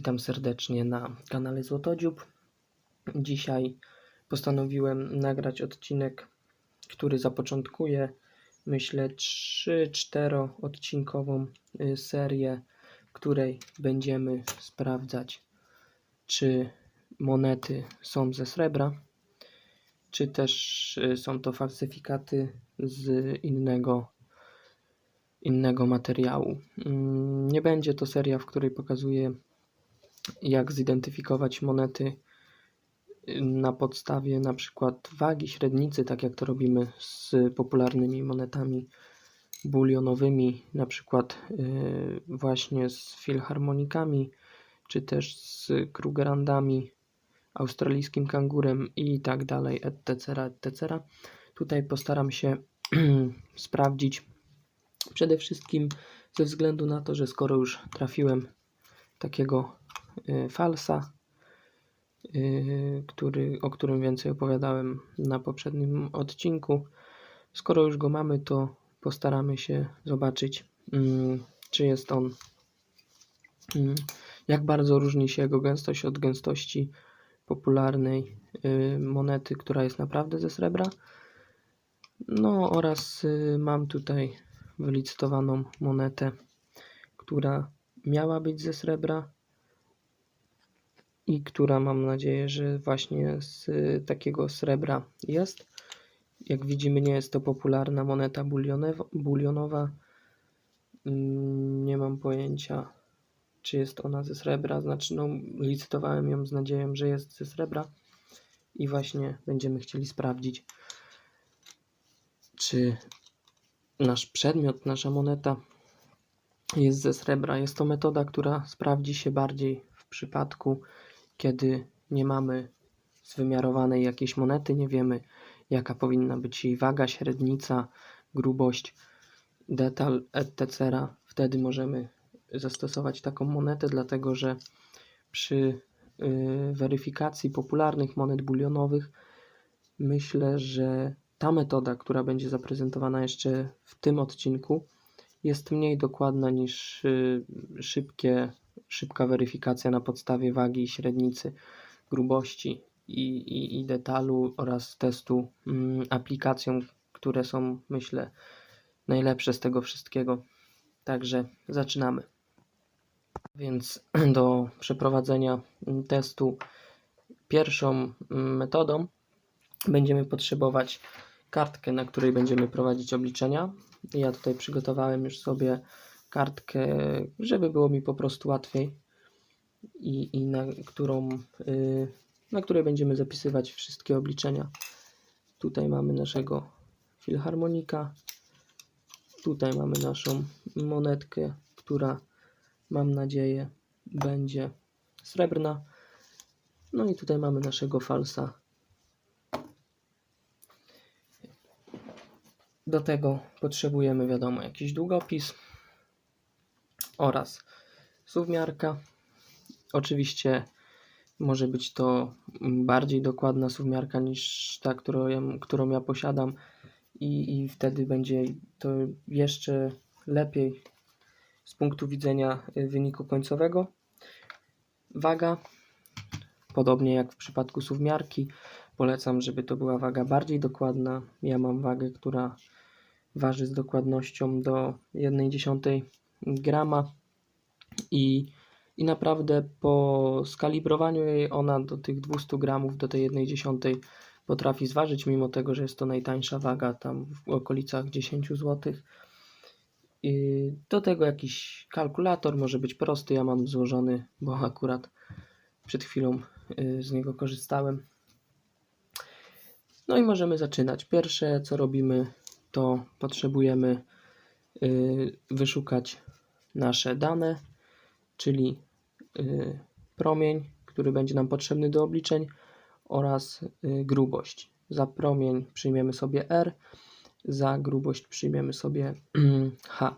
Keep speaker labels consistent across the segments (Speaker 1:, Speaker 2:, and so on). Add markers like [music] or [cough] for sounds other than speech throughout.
Speaker 1: Witam serdecznie na kanale Złotodziób. Dzisiaj postanowiłem nagrać odcinek, który zapoczątkuje, myślę, 3-4 odcinkową y, serię, w której będziemy sprawdzać, czy monety są ze srebra, czy też y, są to falsyfikaty z innego innego materiału. Mm, Nie będzie to seria, w której pokazuję, jak zidentyfikować monety y, na podstawie na przykład wagi średnicy, tak jak to robimy z popularnymi monetami bulionowymi, na przykład y, właśnie z filharmonikami, czy też z Krugerandami, australijskim kangurem i tak dalej, etc., etc. Tutaj postaram się [clears throat] sprawdzić Przede wszystkim ze względu na to, że skoro już trafiłem takiego falsa, y, który, o którym więcej opowiadałem na poprzednim odcinku, skoro już go mamy, to postaramy się zobaczyć, mm, czy jest on, mm, jak bardzo różni się jego gęstość od gęstości popularnej y, monety, która jest naprawdę ze srebra. No oraz mam tutaj wylicytowaną monetę, która miała być ze srebra i która mam nadzieję, że właśnie z takiego srebra jest. Jak widzimy, nie jest to popularna moneta bulionowa. Mm, nie mam pojęcia, czy jest ona ze srebra. Znaczy, no, licytowałem ją z nadzieją, że jest ze srebra. I właśnie będziemy chcieli sprawdzić, czy nasz przedmiot, nasza moneta jest ze srebra. Jest to metoda, która sprawdzi się bardziej w przypadku, kiedy nie mamy zwymiarowanej jakiejś monety, nie wiemy jaka powinna być jej waga, średnica, grubość, detal, etc. Wtedy możemy zastosować taką monetę, dlatego że przy y, weryfikacji popularnych monet bulionowych myślę, że ta metoda, która będzie zaprezentowana jeszcze w tym odcinku, jest mniej dokładna niż y, szybkie, szybka weryfikacja na podstawie wagi, średnicy, grubości i, i, i detalu oraz testu mm, aplikacją, które są, myślę, najlepsze z tego wszystkiego. Także zaczynamy. Więc [clears throat] do przeprowadzenia testu pierwszą mm, metodą będziemy potrzebować kartkę, na której będziemy prowadzić obliczenia. Ja tutaj przygotowałem już sobie kartkę, żeby było mi po prostu łatwiej i, i na którą yy, na której będziemy zapisywać wszystkie obliczenia. Tutaj mamy naszego filharmonika. Tutaj mamy naszą monetkę, która mam nadzieję będzie srebrna. No i tutaj mamy naszego falsa Do tego potrzebujemy, wiadomo, jakiś długopis oraz suwmiarka. Oczywiście może być to bardziej dokładna suwmiarka niż ta, którą ja, którą ja posiadam i, i wtedy będzie to jeszcze lepiej z punktu widzenia wyniku końcowego. Waga, podobnie jak w przypadku suwmiarki, polecam, żeby to była waga bardziej dokładna. Ja mam wagę, która waży z dokładnością do 1,1 grama i, i naprawdę po skalibrowaniu jej ona do tych 200 gramów, do tej 1,1 potrafi zważyć, mimo tego, że jest to najtańsza waga, tam w okolicach 10 zł. Do tego jakiś kalkulator, może być prosty, ja mam złożony, bo akurat przed chwilą y, z niego korzystałem. No i możemy zaczynać. Pierwsze co robimy to potrzebujemy y, wyszukać nasze dane, czyli y, promień, który będzie nam potrzebny do obliczeń oraz y, grubość. Za promień przyjmiemy sobie R, za grubość przyjmiemy sobie [clears throat] H.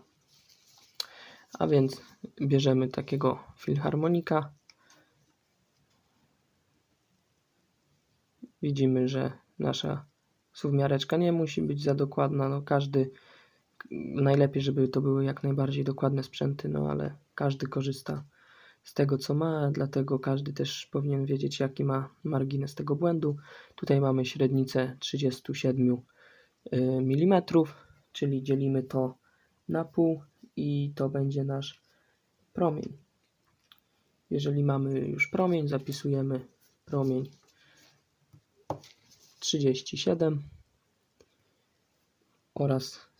Speaker 1: A więc bierzemy takiego filharmonika. Widzimy, że nasza Suwmiareczka nie musi być za dokładna, no każdy, najlepiej żeby to były jak najbardziej dokładne sprzęty, no ale każdy korzysta z tego co ma, dlatego każdy też powinien wiedzieć jaki ma margines tego błędu. Tutaj mamy średnicę 37 mm, czyli dzielimy to na pół i to będzie nasz promień. Jeżeli mamy już promień, zapisujemy promień 37 oraz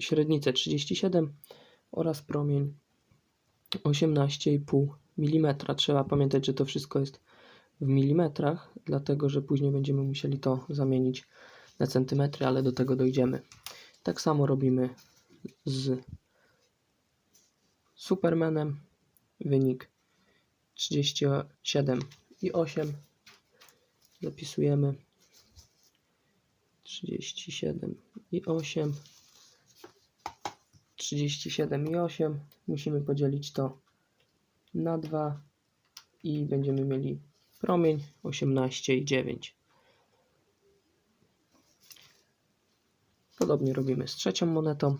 Speaker 1: średnicę 37 oraz promień 18,5 mm. Trzeba pamiętać, że to wszystko jest w milimetrach, dlatego że później będziemy musieli to zamienić na centymetry, ale do tego dojdziemy. Tak samo robimy z Supermanem. Wynik 37,8 zapisujemy 37,8 37,8 musimy podzielić to na 2 i będziemy mieli promień 18,9 Podobnie robimy z trzecią monetą.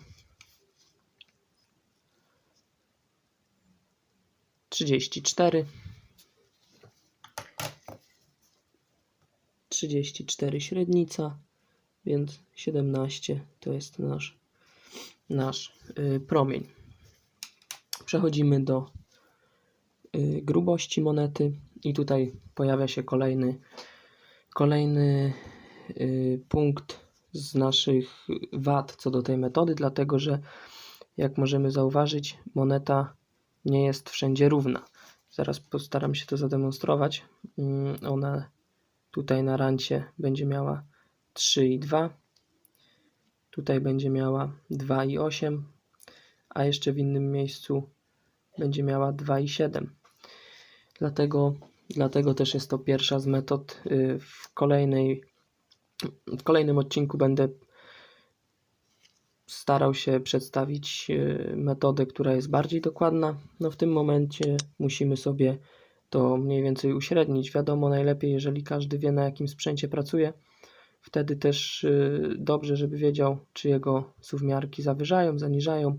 Speaker 1: 34 34 średnica, więc 17 to jest nasz, nasz y, promień. Przechodzimy do y, grubości monety i tutaj pojawia się kolejny, kolejny y, punkt z naszych wad co do tej metody, dlatego że jak możemy zauważyć, moneta nie jest wszędzie równa. Zaraz postaram się to zademonstrować. Mm, ona tutaj na rancie będzie miała 3,2. Tutaj będzie miała 2,8, a jeszcze w innym miejscu będzie miała 2,7. Dlatego, dlatego też jest to pierwsza z metod. Y, w, kolejnej, w kolejnym odcinku będę starał się przedstawić e, metodę, która jest bardziej dokładna. No w tym momencie musimy sobie to mniej więcej uśrednić. Wiadomo, najlepiej, jeżeli każdy wie, na jakim sprzęcie pracuje. Wtedy też e, dobrze, żeby wiedział, czy jego suwmiarki zawyżają, zaniżają.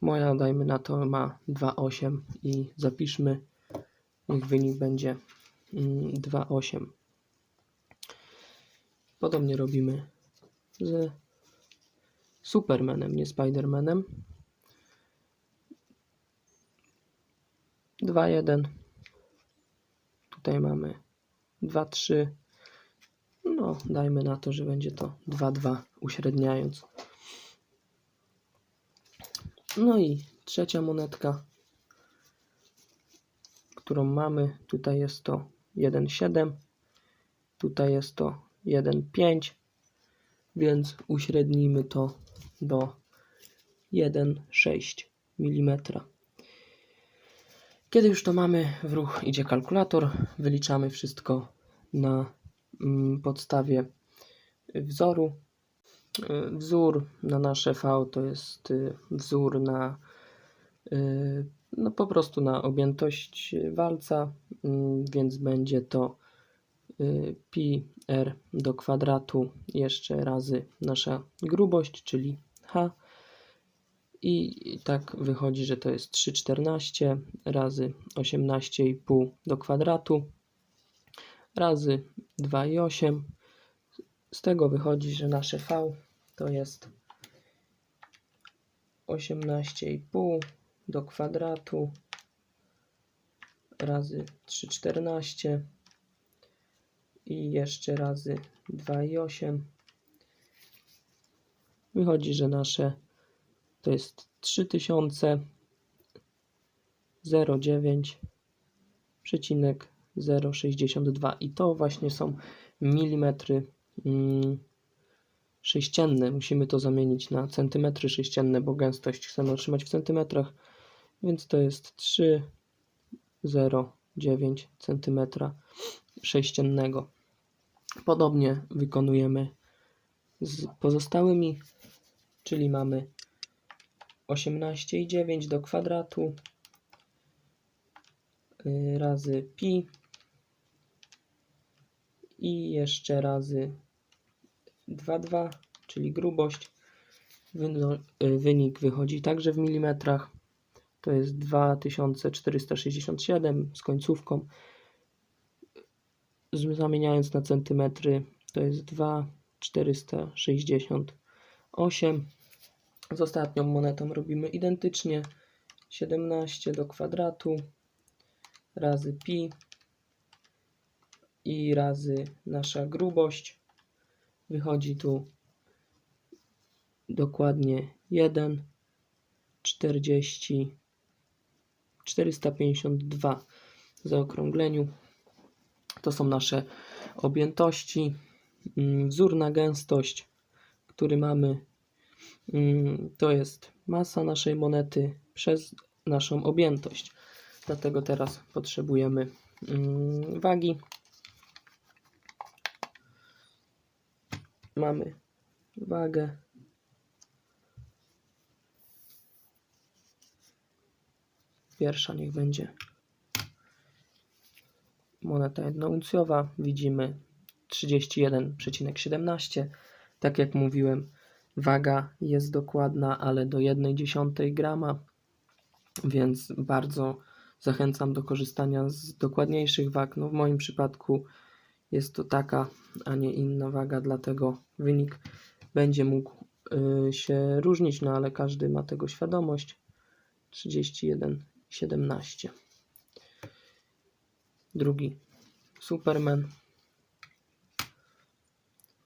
Speaker 1: Moja, dajmy na to, ma 2,8 i zapiszmy, niech wynik będzie 2,8. Mm, Podobnie robimy z Supermanem, nie Spidermanem. 2-1. Tutaj mamy 2-3. No, dajmy na to, że będzie to 2-2, uśredniając. No i trzecia monetka, którą mamy. Tutaj jest to 1,7. Tutaj jest to 1,5. Więc uśrednimy to do 1,6 mm. Kiedy już to mamy, w ruch idzie kalkulator, wyliczamy wszystko na podstawie wzoru. Y, wzór na nasze V to jest y, wzór na y, no po prostu na objętość walca, mm, więc będzie to pi r do kwadratu jeszcze razy nasza grubość, czyli h. I tak wychodzi, że to jest 3,14 razy 18,5 do kwadratu razy 2,8. Z tego wychodzi, że nasze v to jest 18,5 do kwadratu razy 3,14 i jeszcze razy 2,8 wychodzi, że nasze to jest 3009,062 i to właśnie są milimetry mm, sześcienne. Musimy to zamienić na centymetry sześcienne, bo gęstość chcemy otrzymać w centymetrach, więc to jest 3,09 centymetra sześciennego. Podobnie wykonujemy z pozostałymi czyli mamy 18,9 do kwadratu y, razy pi i jeszcze razy 2,2, czyli grubość. Y, wynik wychodzi także w milimetrach. to jest 2467 z końcówką. Zamieniając na centymetry to jest 2468. Z ostatnią monetą robimy identycznie 17 do kwadratu razy pi i razy nasza grubość. Wychodzi tu dokładnie 1 40 452 w zaokrągleniu. To są nasze objętości. Mm, Wzór na gęstość, który mamy, mm, to jest masa naszej monety przez naszą objętość. Dlatego teraz potrzebujemy mm, wagi. Mamy wagę. Pierwsza niech będzie moneta jednouncjowa. Widzimy 31,17. Tak jak mówiłem, waga jest dokładna, ale do 1,1 grama, więc bardzo zachęcam do korzystania z dokładniejszych wag. No w moim przypadku jest to taka, a nie inna waga, dlatego wynik będzie mógł y, się różnić, no ale każdy ma tego świadomość. 31,17. Drugi Superman.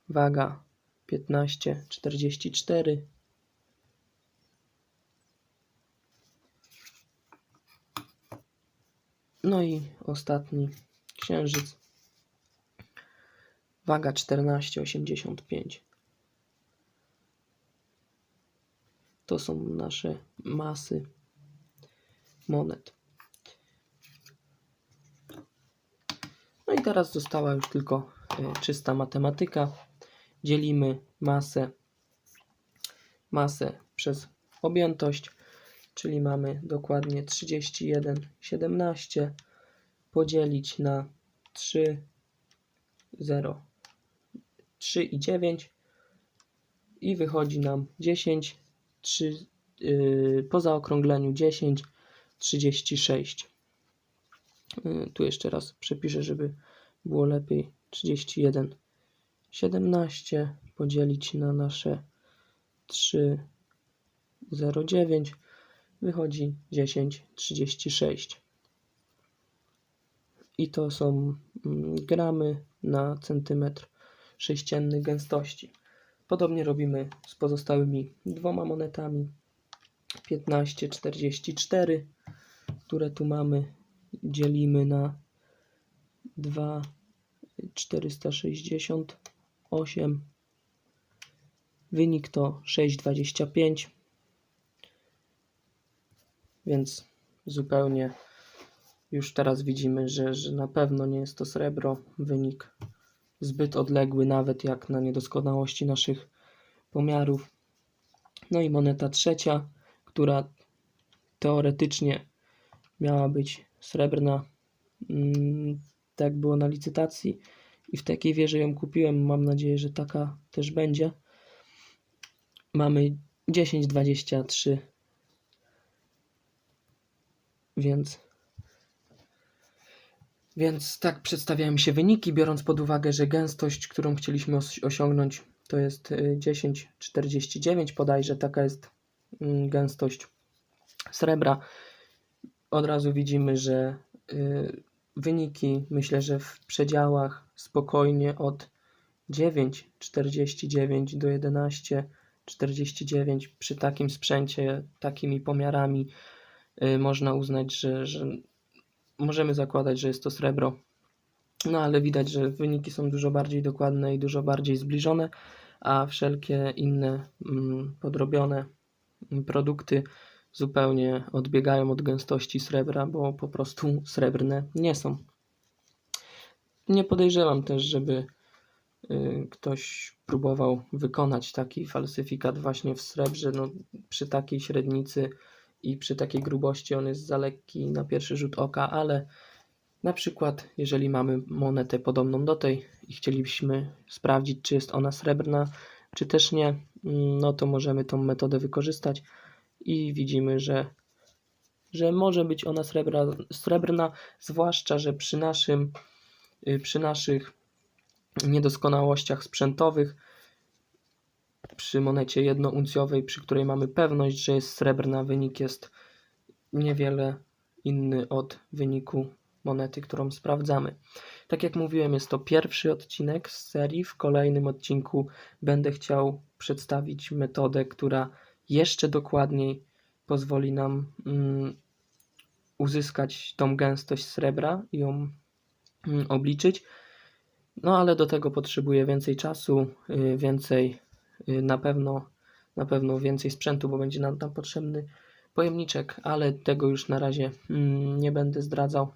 Speaker 1: Waga 15,44. No i ostatni Księżyc. Waga 14,85. To są nasze masy monet. No i teraz została już tylko e, czysta matematyka. Dzielimy masę, masę przez objętość, czyli mamy dokładnie 31,17 podzielić na 3, 0, 3 i 9 i wychodzi nam 10, 3, yy, po zaokrągleniu 10, 36. Yy, tu jeszcze raz przepiszę, żeby było lepiej. 31, 17 podzielić na nasze 3, 0, 9 wychodzi 10, 36. I to są mm, gramy na centymetr sześcienny gęstości. Podobnie robimy z pozostałymi dwoma monetami. 15,44, które tu mamy, dzielimy na 2,468. Wynik to 6,25. Więc zupełnie już teraz widzimy, że, że na pewno nie jest to srebro. Wynik zbyt odległy, nawet jak na niedoskonałości naszych pomiarów. No i moneta trzecia, która teoretycznie miała być srebrna. Mm, Tak było na licytacji i w takiej wierze ją kupiłem. Mam nadzieję, że taka też będzie. Mamy 10,23. Więc więc tak przedstawiają się wyniki, biorąc pod uwagę, że gęstość, którą chcieliśmy os- osiągnąć, to jest y, 10,49 bodajże, taka jest mm, gęstość srebra. Od razu widzimy, że y, wyniki myślę, że w przedziałach spokojnie od 9,49 do 11,49 przy takim sprzęcie, takimi pomiarami y, można uznać, że, że możemy zakładać, że jest to srebro. No ale widać, że wyniki są dużo bardziej dokładne i dużo bardziej zbliżone, a wszelkie inne mm, podrobione produkty zupełnie odbiegają od gęstości srebra, bo po prostu srebrne nie są. Nie podejrzewam też, żeby y, ktoś próbował wykonać taki falsyfikat właśnie w srebrze. No, przy takiej średnicy i przy takiej grubości on jest za lekki na pierwszy rzut oka, ale na przykład jeżeli mamy monetę podobną do tej i chcielibyśmy sprawdzić, czy jest ona srebrna, czy też nie, no to możemy tą metodę wykorzystać i widzimy, że że może być ona srebra, srebrna, zwłaszcza, że przy naszym, y, przy naszych niedoskonałościach sprzętowych, przy monecie jednouncjowej, przy której mamy pewność, że jest srebrna, wynik jest niewiele inny od wyniku monety, którą sprawdzamy. Tak jak mówiłem, jest to pierwszy odcinek z serii. W kolejnym odcinku będę chciał przedstawić metodę, która jeszcze dokładniej pozwoli nam mm, uzyskać tą gęstość srebra i ją mm, obliczyć. No ale do tego potrzebuję więcej czasu, y, więcej na pewno na pewno więcej sprzętu, bo będzie nam tam potrzebny pojemniczek, ale tego już na razie mm, nie będę zdradzał.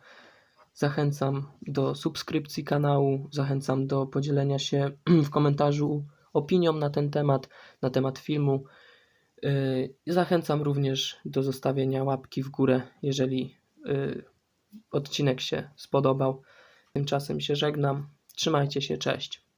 Speaker 1: Zachęcam do subskrypcji kanału, zachęcam do podzielenia się [clears throat] w komentarzu opinią na ten temat, na temat filmu. Yy, Zachęcam również do zostawienia łapki w górę, jeżeli yy, odcinek się spodobał. Tymczasem się żegnam. Trzymajcie się, cześć.